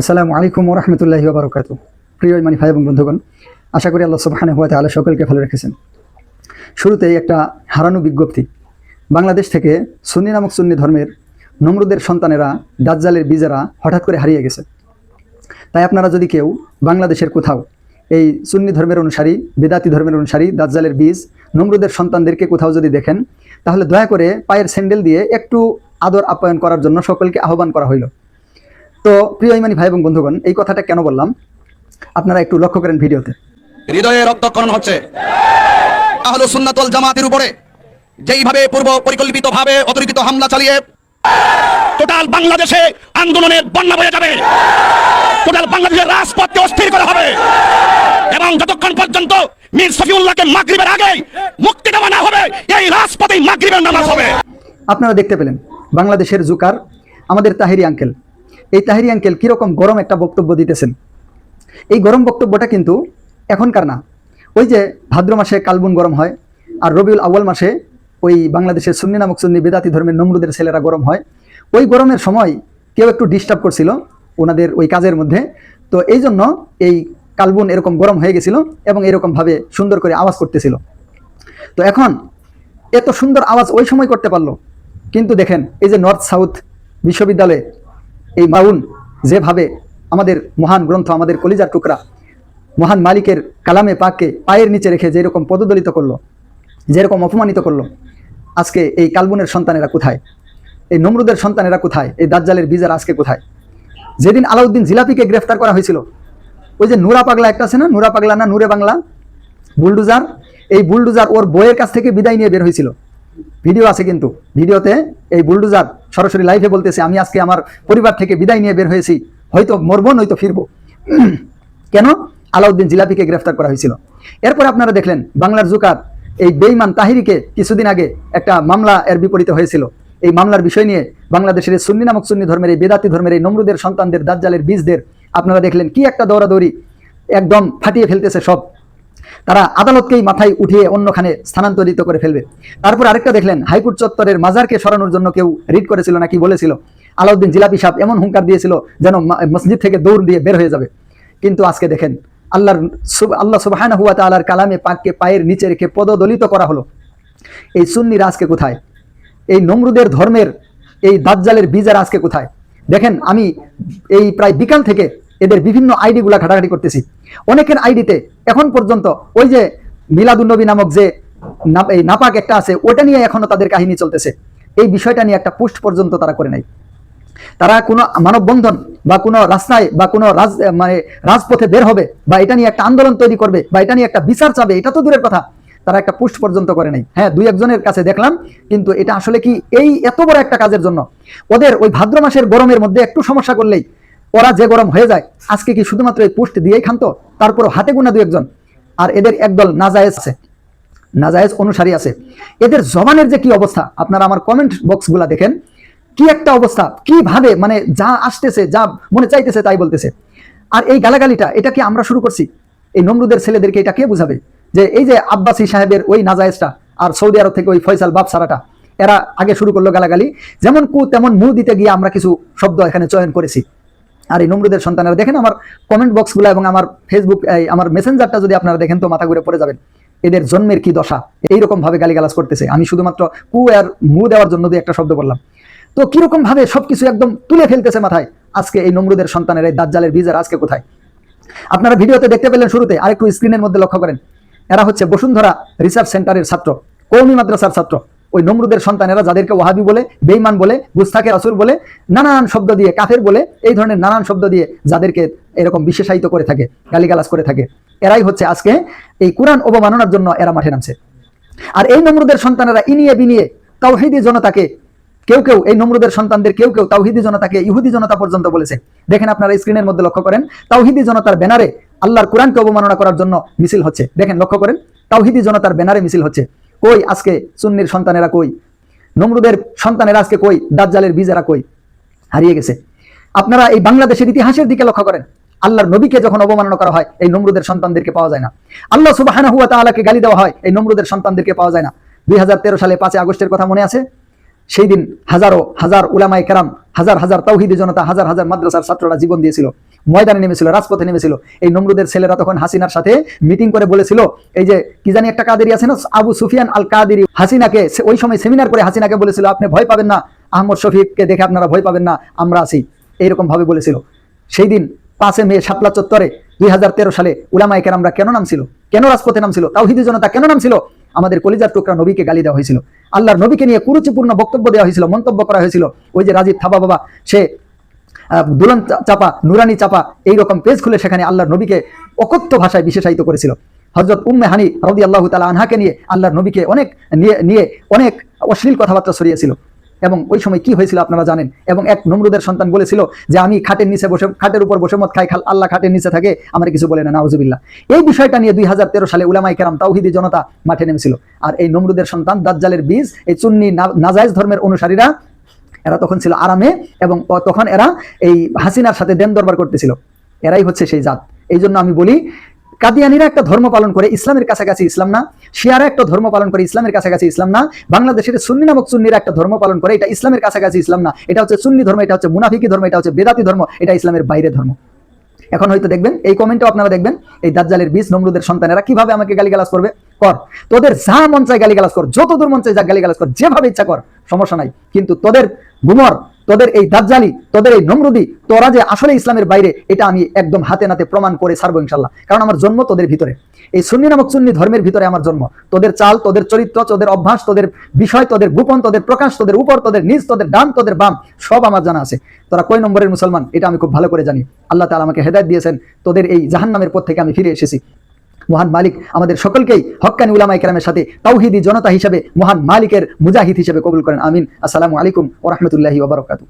আসসালামু আলাইকুম রহমতুল্লাহি বারকাত। প্রিয় ইমানি ভাই এবং বন্ধুগণ, আশা করি আল্লাহ সুবাহানে হুয়া তাহলে সকলকে ভালো রেখেছেন। শুরুতেই একটা হারানো বিজ্ঞপ্তি। বাংলাদেশ থেকে সুন্নি নামক সুন্নি ধর্মের নমরুদের সন্তানেরা, দাজ্জালের বীজেরা হঠাৎ করে হারিয়ে গেছে। তাই আপনারা যদি কেউ বাংলাদেশের কোথাও এই সুন্নি ধর্মের অনুসারী, বেদাতি ধর্মের অনুসারী, দাজ্জালের বীজ, নমরুদের সন্তানদেরকে কোথাও যদি দেখেন, তাহলে দয়া করে পায়ের স্যান্ডেল দিয়ে একটু আদর আপ্যায়ন করার জন্য সকলকে আহ্বান করা হইল। তো প্রিয় ইমানি ভাই এবং বন্ধুগণ এই কথাটা কেন বললাম? আপনারা একটু লক্ষ্য করেন ভিডিওতে। হৃদয়ে রক্তক্ষরণ হচ্ছে। আহলে সুন্নাতুল জামাতের উপরে যেইভাবে পূর্ব পরিকল্পিত ভাবে অতর্কিত হামলা চালিয়ে টোটাল বাংলাদেশে আন্দোলনের বন্যা বয়ে যাবে। টোটাল বাংলাদেশের রাজপথকে অস্থির করা হবে। এবং যতক্ষণ পর্যন্ত মীর সফিউল্লাহকে মাগরিবের আগে মুক্তি দেওয়া না হবে এই রাজপথেই মাগরিবের নামাজ হবে। আপনারা দেখতে পেলেন বাংলাদেশের জুকার আমাদের তাহিরি আঙ্কেল এই তাহিরি আঙ্কেল কীরকম গরম একটা বক্তব্য দিতেছেন? এই গরম বক্তব্যটা কিন্তু এখনকার না। ওই যে ভাদ্র মাসে কালবুন গরম হয় আর রবিউল আউ্য়াল মাসে ওই বাংলাদেশের সুন্নি নামক সুন্নি বেদাতি ধর্মের নমরুদের ছেলেরা গরম হয়। ওই গরমের সময় কেউ একটু ডিস্টার্ব করছিল ওনাদের ওই কাজের মধ্যে। তো এই জন্য এই কালবুন এরকম গরম হয়ে গেছিল এবং এরকমভাবে সুন্দর করে আওয়াজ করতেছিল। তো এখন এত সুন্দর আওয়াজ ওই সময় করতে পারল। কিন্তু দেখেন, এই যে নর্থ সাউথ বিশ্ববিদ্যালয়ে এই মাউন যেভাবে আমাদের মহান গ্রন্থ, আমাদের কলিজার টুকরা মহান মালিকের কালামে পাককে পায়ের নিচে রেখে যেরকম পদদলিত করল, যেরকম অপমানিত করল, আজকে এই কালবুনের সন্তানেরা কোথায়? এই নমরুদের সন্তানেরা কোথায়? এই দাজ্জালের বীজার আজকে কোথায়? যেদিন আলাউদ্দিন জিলাপিকে গ্রেফতার করা হয়েছিল, ওই যে নুরা পাগলা একটা আছে না? নুরা পাগলা না, নুরে বাংলা? বুলডুজার? এই বুলডুজার ওর বইয়ের কাছ থেকে বিদায় নিয়ে বের হয়েছিল। ভিডিও আছে কিন্তু। ভিডিওতে এই বুলডুজার সরাসরি লাইভে বলতেছে, আমি আজকে আমার পরিবার থেকে বিদায় নিয়ে বের হয়েছি। হয়তো মরবো, নয়তো ফিরবো। কেন? আলাউদ্দিন জিলাপিকে গ্রেফতার করা হয়েছিল। এরপর আপনারা দেখলেন বাংলার জুকার এই বেইমান তাহিরিকে কিছুদিন আগে একটা মামলা এর বিপরীতে হয়েছিল। এই মামলার বিষয় নিয়ে বাংলাদেশের সুন্নি নামক সুন্নি ধর্মের এই বেদাতি ধর্মের এই নমরুদের সন্তানদের, দাজ্জালের বীজদের আপনারা দেখলেন কি একটা দৌড়াদৌড়ি একদম ফাটিয়ে ফেলতেছে সব। তারা আদালতকেই মাথায় উঠিয়ে অন্যখানে স্থানান্তরিত করে ফেলবে। তারপর আরেকটা দেখলেন, হাইকোর্ট চত্বরের মাজারকে সরানোর জন্য কেউ রিড করেছিল নাকি বলেছিল? আলাউদ্দিন জিলাপি সাহেব এমন হুঙ্কার দিয়েছিল যেন মসজিদ থেকে দৌড় দিয়ে বের হয়ে যাবে। কিন্তু আজকে দেখেন, আল্লাহর আল্লাহ সুবাহ হুয়া তালার কালামে পাককে পায়ের নিচে রেখে পদদলিত করা হলো। এই সুন্নিরা আজকে কোথায়? এই নমরুদের ধর্মের এই দাজ্জালের বীজার আজকে কোথায়? দেখেন, আমি এই প্রায় বিকাল থেকে এদের বিভিন্ন আইডিগুলা ঘাটাঘাটি করতেছি। অনেকের আইডিতে এখন পর্যন্ত ওই যে মিলাদুন্নবী নামক যে নাপাক একটা আছে ওটা নিয়ে এখনও তাদের কাহিনী চলতেছে। এই বিষয়টা নিয়ে একটা পোস্ট পর্যন্ত তারা করে নাই। তারা কোনো মানববন্ধন বা কোনো রাস্তায় বা কোনো রাজ মানে রাজপথে বের হবে বা এটা নিয়ে একটা আন্দোলন তৈরি করবে বা এটা নিয়ে একটা বিচার চাবে, এটা তো দূরের কথা। তারা একটা পোস্ট পর্যন্ত করে নাই। হ্যাঁ দুই একজনের কাছে দেখলাম, কিন্তু এটা আসলে কি এই এত বড় একটা কাজের জন্য? ওদের ওই ভাদ্র মাসের গরমের মধ্যে একটু সমস্যা করলেই ওরা যে গরম হয়ে যায়, আজকে কি শুধুমাত্র এই পোস্ট দিয়েই খানতো? তারপর হাতে গোনা দু একজন। আর এদের একদল নাজায়েজ আছে। নাজায়েজ অনুসারী আছে। এদের জবানের যে কি অবস্থা? আপনারা আমার কমেন্ট বক্সগুলা দেখেন। কি একটা অবস্থা? কীভাবে? মানে যা আসতেছে, যা মনে চাইতেছে তাই বলতেছে। আর এই গালাগালিটা, এটা কি আমরা শুরু করছি? এই নমরুদের ছেলেদেরকে এটা কে বুঝাবে? যে এই যে আব্বাসী সাহেবের ওই নাজায়েজটা আর সৌদি আরব থেকে ওই ফয়সাল বাপ সারাটা এরা আগে শুরু করল গালাগালি। যেমন কু, তেমন মু দিতে গিয়ে আমরা কিছু শব্দ এখানে চয়ন করেছি। আর এই নমরুদের সন্তানেরা দেখেন আমার কমেন্ট বক্সগুলো এবং আমার ফেসবুক আমার মেসেঞ্জারটা যদি আপনারা দেখেন তো মাথা ঘুরে পড়ে যাবেন। এদের জন্মের কি দশা? এইরকম ভাবে গালিগালাজ করতেছে। আমি শুধুমাত্র কু আর মু দেওয়ার জন্য দিয়ে একটা শব্দ বললাম। তো কীরকম ভাবে সবকিছু একদম তুলে ফেলতেছে মাথায়? আজকে এই নমরুদের সন্তানের এই দাজ্জালের বীজের আজকে কোথায়? আপনারা ভিডিওতে দেখতে পেলেন শুরুতে, আরেকটু স্ক্রিনের মধ্যে লক্ষ্য করেন। এরা হচ্ছে বসুন্ধরা রিসার্চ সেন্টারের ছাত্র, কৌমি মাদ্রাসার ছাত্র। ওই নমরুদের সন্তানেরা যাদেরকে ওহাবি বলে বেইমান বলে গুস্তাকে রাসুল বলে, নানান শব্দ দিয়ে কাফের বলে, এই ধরনের নানান শব্দ দিয়ে যাদেরকে এরকম বিশেষায়িত করে থাকে, গালিগালাজ করে থাকে, এরাই হচ্ছে আজকে এই কোরআন অবমাননার জন্য এরা মাঠে নামছে। আর এই নমরুদের সন্তানেরা ইনিয়ে বিনিয়ে তাওহিদি জনতাকে কেউ কেউ, এই নমরুদের সন্তানদের কেউ কেউ তাওহিদি জনতাকে ইহুদি জনতা পর্যন্ত বলেছে। দেখেন আপনারা স্ক্রিনের মধ্যে লক্ষ্য করেন, তাওহিদি জনতার ব্যানারে আল্লাহর কোরআনকে অবমাননা করার জন্য মিছিল হচ্ছে। দেখেন লক্ষ্য করেন, তাওহিদি জনতার ব্যানারে মিছিল হচ্ছে। কই আজকে সুন্নির সন্তানেরা কই? নমরুদের সন্তানেরা আজকে কই? দাজ্জালের বীজেরা কই? হারিয়ে গেছে। আপনারা এই বাংলাদেশের ইতিহাসের দিকে লক্ষ্য করেন। আল্লাহর নবীকে যখন অবমাননা করা হয়, এই নমরুদের সন্তানদেরকে পাওয়া যায় না। আল্লাহ সুবাহানা হুয়া তাআলাকে গালি দেওয়া হয়, এই নমরুদের সন্তানদেরকে পাওয়া যায় না। দুই হাজার তেরো সালে পাঁচই আগস্টের কথা মনে আছে? সেই দিন হাজারো, হাজার উলামায়ে কেরাম, হাজার হাজার তৌহিদি জনতা, হাজার হাজার মাদ্রাসার ছাত্ররা জীবন দিয়েছিল। ময়দানে নেমেছিল, রাজপথে নেমেছিল। এই নমরুদের ছেলেরা তখন হাসিনার সাথে মিটিং করে বলেছিল, এই যে কি জানি একটা কাদেরি আছে না, আবু সুফিয়ান আল কাদেরি হাসিনাকে ওই সময় সেমিনার করে হাসিনাকে বলেছিল, আপনি ভয় পাবেন না, আহমদ শফিককে দেখে আপনারা ভয় পাবেন না, আমরা আছি। এইরকম ভাবে বলেছিল। সেই দিন পাঁচে মে শাপলা চত্বরে দুই হাজার তেরো সালে উলামায়ে কেরামরা কেন নামছিল? কেন রাজপথে নামছিল? তাওহিদি জনতা কেন নামছিল? আমাদের কলিজার টুকরা নবীকে গালি দেওয়া হয়েছিল। আল্লাহর নবীকে নিয়ে কুরুচিপূর্ণ বক্তব্য দেওয়া হয়েছিল, মন্তব্য করা হয়েছিল। ওই যে রাজীব থাবা বাবা, সে দুলন চাপা, নুরানি চাপা, এইরকম পেজ খুলে সেখানে আল্লাহর নবীকে অকথ্য ভাষায় বিশেষায়িত করেছিল। হজরত উম্মে হানি রদি আল্লাহ তালা আনহাকে নিয়ে আল্লাহর নবীকে অনেক নিয়ে নিয়ে অনেক অশ্লীল কথাবার্তা ছড়িয়েছিল। এবং ওই সময় কি হয়েছিল আপনারা জানেন? এবং এক নমরুদের সন্তান বলেছিল যে, আমি খাটের নিচে বসে, খাটের উপর বসে মত খাই, খাল, আল্লাহ খাটের নিচে থাকে, আমার কিছু বলে না, নাউজুবিল্লাহ। এই বিষয়টা নিয়ে দুই হাজার তেরো সালে উলামাই কেরাম তাওহিদি জনতা মাঠে নেমেছিল। আর এই নমরুদের সন্তান দাজ্জালের বীজ, এই চুন্নি না- নাজায়েজ ধর্মের অনুসারীরা এরা তখন ছিল আরামে এবং তখন এরা এই হাসিনার সাথে দেন দরবার করতেছিল। এরাই হচ্ছে সেই জাত। এই জন্য আমি বলি, কাদিয়ানিরা একটা ধর্ম পালন করে, ইসলামের কাছাকাছি ইসলাম না। শিয়ারা একটা ধর্ম পালন করে, ইসলামের কাছাকাছি ইসলাম না। বাংলাদেশের সুন্নি নামক সুন্নিরা একটা ধর্ম পালন করে, এটা ইসলামের কাছাকাছি ইসলাম না। এটা হচ্ছে সুন্নি ধর্ম, এটা হচ্ছে মুনাফিকি ধর্ম, এটা হচ্ছে বেদাতি ধর্ম, এটা ইসলামের বাইরে ধর্ম। এখন হয়তো দেখবেন, এই কমেন্টও আপনারা দেখবেন, এই দাজ্জালের বীজ, নমরুদের সন্তানেরা কীভাবে আমাকে গালিগালাজ করবে? কর। তোদের যা মন চায় গালিগালাজ কর যত দূর মন চায় যা গালিগালাজ কর, যেভাবে ইচ্ছা কর, সমস্যা নাই। কিন্তু তোদের গুমর, তোদের এই দাজ্জালি, তোদের এই নমরুদি, তোরা যে আসলে ইসলামের বাইরে, এটা আমি একদম হাতে নাতে প্রমাণ করে ছাড়বো ইনশাল্লাহ। কারণ আমার জন্ম তোদের ভিতরে। এই সুন্নি নামক সুন্নি ধর্মের ভিতরে আমার জন্ম। তোদের চাল, তোদের চরিত্র, তোদের অভ্যাস, তোদের বিষয়, তোদের গোপন, তোদের প্রকাশ, তোদের উপর, তোদের নিজ তোদের ডান, তোদের বাম, সব আমার জানা আছে। তোরা কয় নম্বরের মুসলমান? এটা আমি খুব ভালো করে জানি। আল্লাহ তালা আমাকে হেদায়ত দিয়েছেন। তোদের এই জাহান্নামের পথ থেকে আমি ফিরে এসেছি। মহান মালিক আমাদের সকলকেই হক্কানি উলামা ইকরামের সাথে তাওহিদি জনতা হিসেবে মহান মালিকের মুজাহিদ হিসেবে কবুল করেন। আমিন। আসসালামু আলাইকুম ওরহমতুল্লাহি ওবরাকাতু